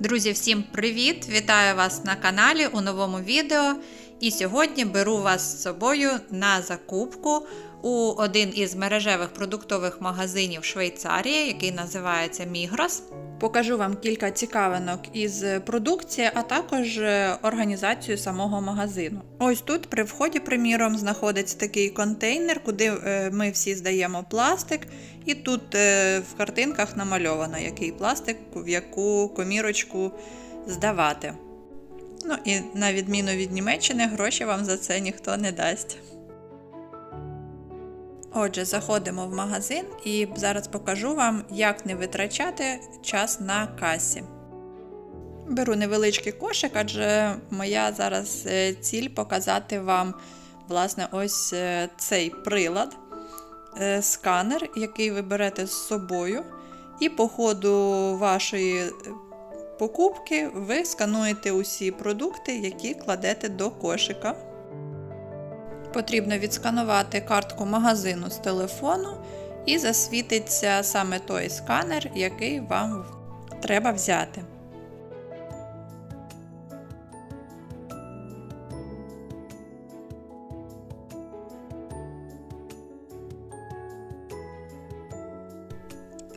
Друзі, всім привіт! Вітаю вас на каналі у новому відео. І сьогодні беру вас з собою на закупку у один із мережевих продуктових магазинів Швейцарії, який називається Мігрос. Покажу вам кілька цікавинок із продукції, а також е, організацію самого магазину. Ось тут при вході, приміром, знаходиться такий контейнер, куди е, ми всі здаємо пластик. І тут е, в картинках намальовано, який пластик, в яку комірочку здавати. Ну і на відміну від Німеччини, гроші вам за це ніхто не дасть. Отже, заходимо в магазин і зараз покажу вам, як не витрачати час на касі. Беру невеличкий кошик, адже моя зараз е, ціль показати вам власне ось е, цей прилад, е, сканер, який ви берете з собою, і по ходу вашої покупки ви скануєте усі продукти, які кладете до кошика. Потрібно відсканувати картку магазину з телефону і засвітиться саме той сканер, який вам треба взяти.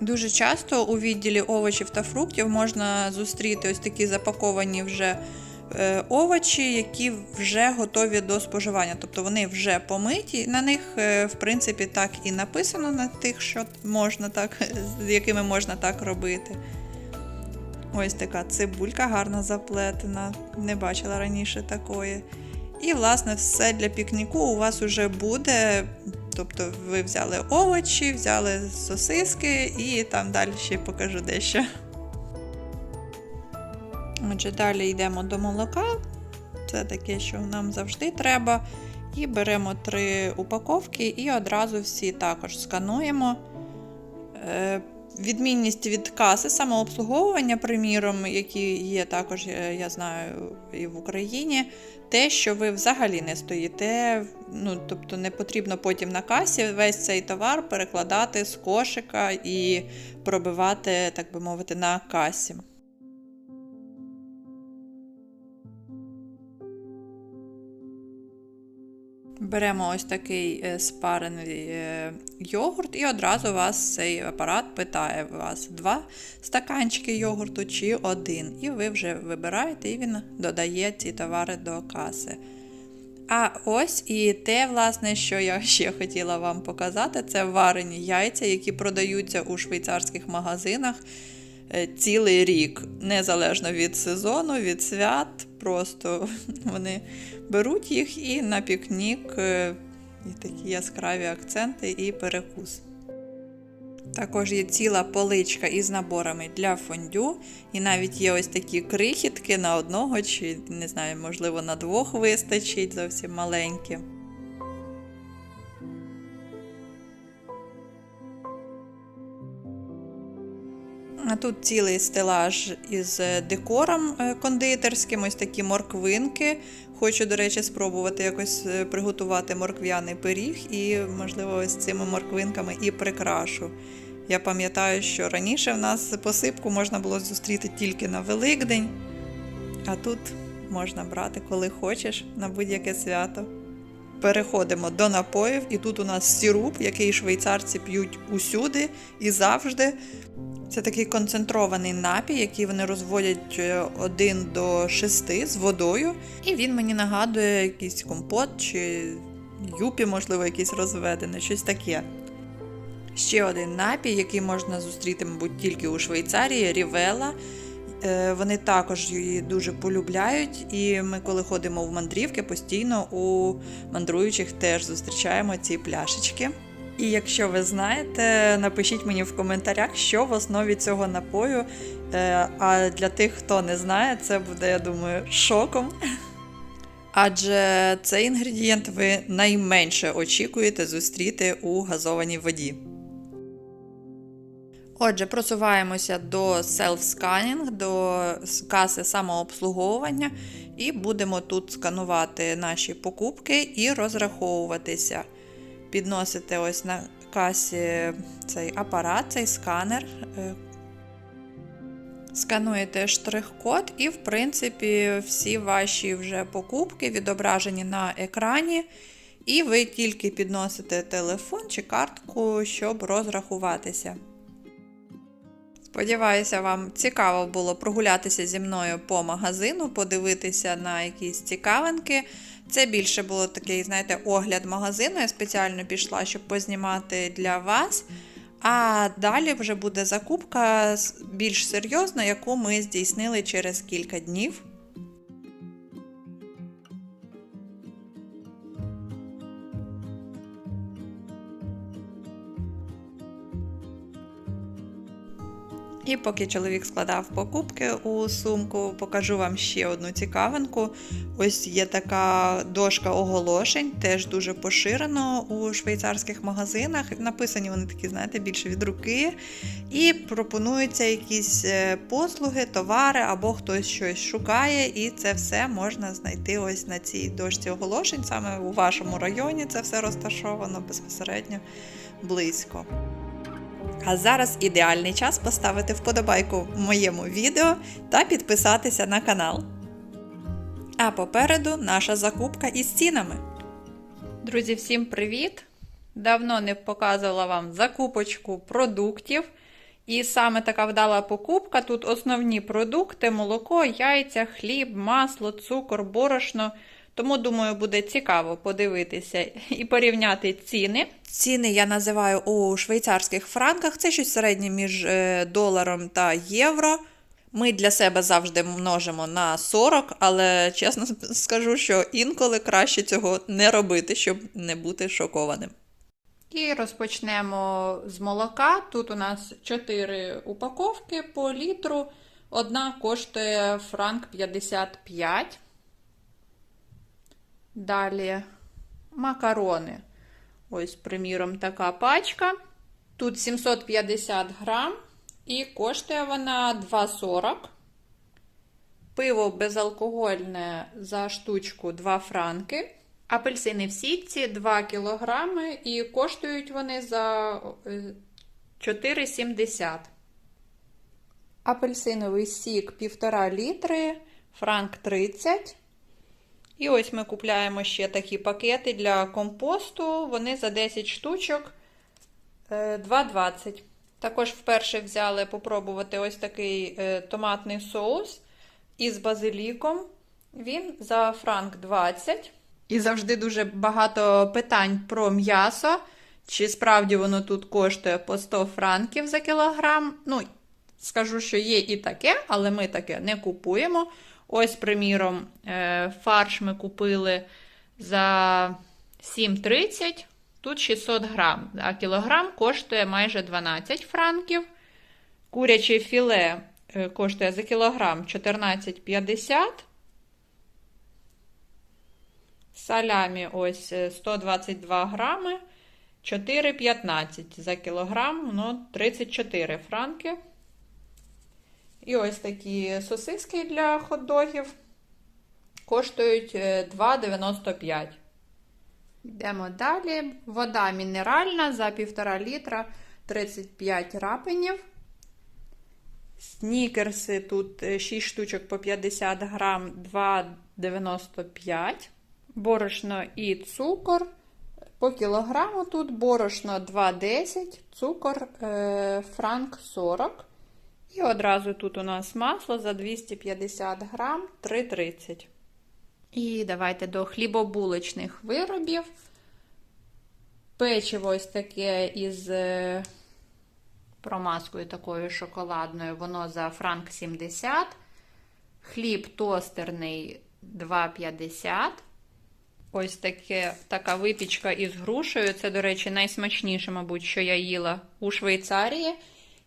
Дуже часто у відділі овочів та фруктів можна зустріти ось такі запаковані вже е, овочі, які вже готові до споживання. Тобто вони вже помиті. На них, е, в принципі, так і написано на тих, що можна так, з якими можна так робити. Ось така цибулька гарно заплетена. Не бачила раніше такої. І, власне, все для пікніку у вас вже буде. Тобто ви взяли овочі, взяли сосиски і там далі ще покажу дещо. Отже, далі йдемо до молока. Це таке, що нам завжди треба. І беремо три упаковки і одразу всі також скануємо. Відмінність від каси самообслуговування, приміром, які є також, е, я знаю, і в Україні, те, що ви взагалі не стоїте, ну, тобто не потрібно потім на касі весь цей товар перекладати з кошика і пробивати, так би мовити, на касі. Беремо ось такий е, спарений е, йогурт, і одразу вас цей апарат питає вас два стаканчики йогурту чи один. І ви вже вибираєте, і він додає ці товари до каси. А ось і те, власне, що я ще хотіла вам показати, це варені яйця, які продаються у швейцарських магазинах цілий рік, незалежно від сезону, від свят. Просто вони беруть їх і на пікнік, е, і такі яскраві акценти і перекус. Також є ціла поличка із наборами для фондю, і навіть є ось такі крихітки на одного, чи, не знаю, можливо, на двох вистачить зовсім маленькі. Тут цілий стелаж із декором е, кондитерським, ось такі морквинки. Хочу, до речі, спробувати якось е, приготувати морквяний пиріг і, можливо, ось цими морквинками і прикрашу. Я пам'ятаю, що раніше в нас посипку можна було зустріти тільки на Великдень, а тут можна брати, коли хочеш, на будь-яке свято. Переходимо до напоїв, і тут у нас сіруп, який швейцарці п'ють усюди і завжди. Це такий концентрований напій, який вони розводять 1 до 6 з водою. І він мені нагадує якийсь компот чи юпі, можливо, якийсь розведений, щось таке. Ще один напій, який можна зустріти, мабуть, тільки у Швейцарії Рівела. Е, Вони також її дуже полюбляють, і ми, коли ходимо в мандрівки, постійно у мандруючих теж зустрічаємо ці пляшечки. І якщо ви знаєте, напишіть мені в коментарях, що в основі цього напою. Е, А для тих, хто не знає, це буде, я думаю, шоком. Адже цей інгредієнт ви найменше очікуєте зустріти у газованій воді. Отже, просуваємося до self-scanning, до каси самообслуговування, і будемо тут сканувати наші покупки і розраховуватися. Підносите ось на касі цей апарат, цей сканер. Скануєте штрих-код, і, в принципі, всі ваші вже покупки відображені на екрані. І ви тільки підносите телефон чи картку, щоб розрахуватися. Сподіваюся, вам цікаво було прогулятися зі мною по магазину, подивитися на якісь цікавинки. Це більше було такий, знаєте, огляд магазину. Я спеціально пішла, щоб познімати для вас. А далі вже буде закупка більш серйозна, яку ми здійснили через кілька днів. І поки чоловік складав покупки у сумку, покажу вам ще одну цікавинку. Ось є така дошка оголошень, теж дуже поширено у швейцарських магазинах. Написані вони такі, знаєте, більше від руки. І пропонуються якісь е, послуги, товари або хтось щось шукає, і це все можна знайти ось на цій дошці оголошень. Саме у вашому районі це все розташовано безпосередньо близько. А зараз ідеальний час поставити вподобайку моєму відео та підписатися на канал. А попереду наша закупка із цінами. Друзі, всім привіт! Давно не показувала вам закупочку продуктів. І саме така вдала покупка. Тут основні продукти: молоко, яйця, хліб, масло, цукор, борошно. Тому, думаю, буде цікаво подивитися і порівняти ціни. Ціни я називаю у швейцарських франках. Це щось середнє між е, доларом та євро. Ми для себе завжди множимо на 40, але чесно скажу, що інколи краще цього не робити, щоб не бути шокованим. І розпочнемо з молока. Тут у нас 4 упаковки по літру. Одна коштує франк 55. Далі макарони. Ось, приміром, така пачка. Тут 750 грам. І коштує вона 2,40. Пиво безалкогольне за штучку 2 франки. Апельсини в сітці 2 кілограми. І коштують вони за 4,70. Апельсиновий сік 1,5 літри, франк 30. І ось ми купляємо ще такі пакети для компосту. Вони за 10 штучок 2,20. Також вперше взяли попробувати ось такий томатний соус із базиліком. Він за франк 20. І завжди дуже багато питань про м'ясо. Чи справді воно тут коштує по 100 франків за кілограм. Ну, скажу, що є і таке, але ми таке не купуємо. Ось, приміром, фарш ми купили за 7,30, тут 600 грам, а кілограм коштує майже 12 франків. Куряче філе коштує за кілограм 14,50. Салямі ось 122 грами, 4,15 за кілограм, ну, 34 франки. І ось такі сосиски для хот-догів коштують 2,95. Йдемо далі. Вода мінеральна за 1,5 літра 35 рапенів. Снікерси тут 6 штучок по 50 грам 2,95. Борошно і цукор. По кілограму тут борошно 2,10, цукор е, франк 40. І одразу тут у нас масло за 250 грам 3,30. І давайте до хлібобулочних виробів. Печиво ось таке із е, промазкою такою шоколадною, воно за франк 70. Хліб тостерний 2,50. Ось таке, така випічка із грушею. Це, до речі, найсмачніше, мабуть, що я їла у Швейцарії.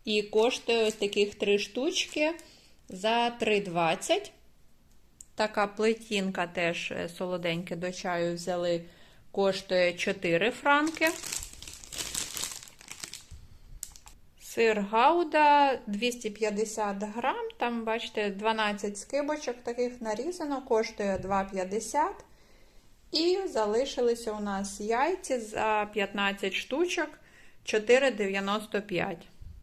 І коштує ось таких три штучки за 3,20. Така плетінка теж солоденьке до чаю взяли, коштує 4 франки. Сир Гауда 250 грам. Там, бачите, 12 скибочок таких нарізано, коштує 2,50. І залишилися у нас яйці за 15 штучок 4,95.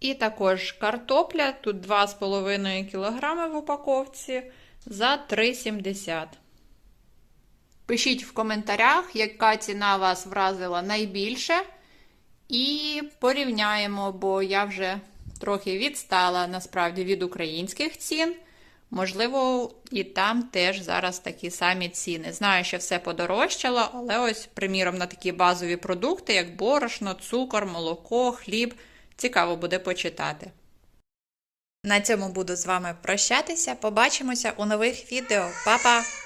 І також картопля, тут 2,5 кг в упаковці за 3,70. Пишіть в коментарях, яка ціна вас вразила найбільше. І порівняємо, бо я вже трохи відстала насправді від українських цін. Можливо, і там теж зараз такі самі ціни. Знаю, що все подорожчало, але ось, приміром, на такі базові продукти, як борошно, цукор, молоко, хліб. Цікаво буде почитати. На цьому буду з вами прощатися. Побачимося у нових відео. Па-па!